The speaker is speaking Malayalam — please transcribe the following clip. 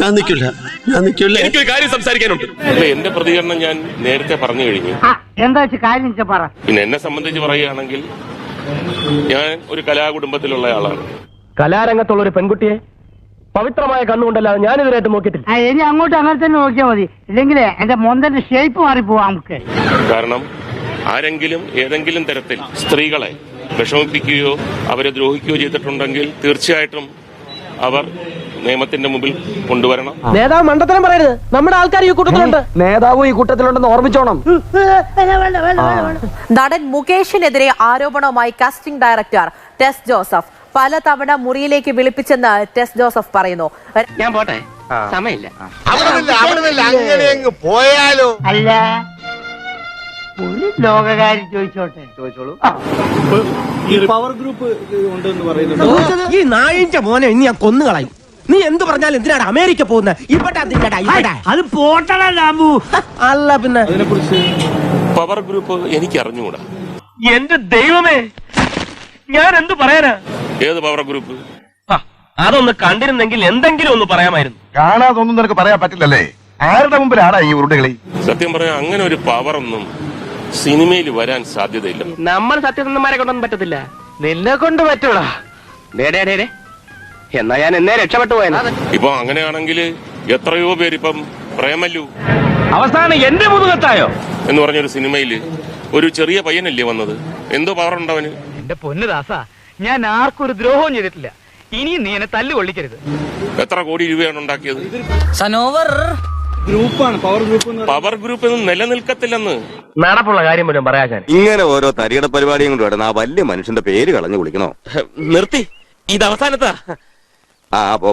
ഞാൻ നിൽക്കില്ല. ഞാൻ നിൽക്കില്ല. എനിക്കൊരു കാര്യം സംസാരിക്കാനുണ്ട്. അല്ല എന്റെ പ്രതികരണം ഞാൻ നേരത്തെ പറഞ്ഞു കഴിഞ്ഞു. എന്താ കാര്യം പറ. പിന്നെ എന്നെ സംബന്ധിച്ച് പറയുകയാണെങ്കിൽ ഞാൻ ഒരു കലാകുടുംബത്തിലുള്ള ആളാണ്. കലാരംഗത്തുള്ള ഒരു പെൺകുട്ടിയെ പവിത്രമായ കണ്ണുകൊണ്ടല്ലാതെ ഇതുവരായിട്ട് നോക്കിയിട്ടില്ല. ഇനി അങ്ങോട്ട് അങ്ങനെ തന്നെ നോക്കിയാൽ മതി. ഇല്ലെങ്കിൽ എന്റെ മൊന്തന്റെ ഷേപ്പ് മാറിപ്പോവാ നമുക്ക്. കാരണം ആരെങ്കിലും ഏതെങ്കിലും തരത്തിൽ സ്ത്രീകളെ വിഷമിപ്പിക്കുകയോ അവരെ ദ്രോഹിക്കുകയോ ചെയ്തിട്ടുണ്ടെങ്കിൽ തീർച്ചയായിട്ടും അവർ നിയമത്തിന്റെ മുമ്പിൽ കൊണ്ടുവരണം. നേതാവ് മണ്ടത്തരം പറയരുത്. നമ്മുടെ ആൾക്കാർ ഈ കൂട്ടത്തിലുണ്ട്. നേതാവും ഈ കൂട്ടത്തിലുണ്ടെന്ന് ഓർമ്മിച്ചോണം. നടൻ മുകേഷിനെതിരെ ആരോപണവുമായി കാസ്റ്റിംഗ് ഡയറക്ടർ ടെസ് ജോസഫ് പലതവണ മുറിയിലേക്ക് വിളിപ്പിച്ചെന്ന് ടെസ് ജോസഫ് പറയുന്നു. ഞാൻ പോട്ടെ? സമയമില്ല. അങ്ങനെ പോയാലോ? അല്ല. ഒരു ലോകകാര്യം ചോദിച്ചോട്ടെ? ചോദിച്ചോളൂ. ഈ നായിന്റെ മോനെ ഇനി ഞാൻ കൊന്നു കളയും നീ എന്ത് പറഞ്ഞാലും എന്തിനാണ് അമേരിക്ക പോകുന്നത് ഇവിടെ എന്തിനാടാ ഇവിടെ. അത് പോട്ടടാ ലാബു. അല്ല പിന്നെ. പവർ ഗ്രൂപ്പ് എനിക്ക് അറിഞ്ഞുകൂടാ എന്റെ ദൈവമേ ഞാൻ എന്ത് പറയാനാ? ഏത് പവർ ഗ്രൂപ്പ്? ആ, അതൊന്ന് കണ്ടിരുന്നെങ്കിൽ എന്തെങ്കിലും ഒന്ന് പറയാമായിരുന്നു. കാണാതൊന്നും നിനക്ക് പറയാൻ പറ്റില്ലല്ലേ? ആരുടെ മുമ്പിലാടാ ഈ ഉരുട്ടുകളി സത്യം പറയാൻ അങ്ങനെ ഒരു പവർ ഒന്നും സിനിമയിൽ വരാൻ സാധ്യതയില്ല. നമ്മൾ സത്യസന്ധന്മാരെ കൊണ്ടൊന്നും പറ്റത്തില്ല. നിന്നെ കൊണ്ട് പറ്റൂടാ. ഡേ ഡേ ഡേ ഡേ. എന്നാ ഞാൻ എന്നേ രക്ഷപ്പെട്ടു പോയത് ഇപ്പൊ അങ്ങനെയാണെങ്കിൽ എത്രയോ പേര് ഇപ്പം പ്രേമല്ലു അവസാനം എന്റെ മുതുകത്തായോ? എന്ന് പറഞ്ഞൊരു സിനിമയിൽ ഒരു ചെറിയ പയ്യനല്ലേ വന്നത്? എന്തോ പവർ ഉണ്ടവന് എന്റെ പൊന്നു ദാസ ഞാൻ ആർക്കും ഒരു ദ്രോഹവും ചെയ്തിട്ടില്ല. ഇനി നീ എന്നെ തല്ലു കൊള്ളിക്കരുത് എത്ര കോടി രൂപയാണ് ഉണ്ടാക്കിയത്? പവർ ഗ്രൂപ്പ് പവർ ഒന്നും നിലനിൽക്കത്തില്ലെന്ന്. നടപ്പുള്ള കാര്യം പോലും പറയാൻ ഞാൻ. ഇങ്ങനെ ഓരോ തരികട പരിപാടിയും കൊണ്ട് ആ വലിയ മനുഷ്യന്റെ പേര് കളഞ്ഞു കുളിക്കണോ? നിർത്തി. ഇത് അവസാനത്താ. ആ പോ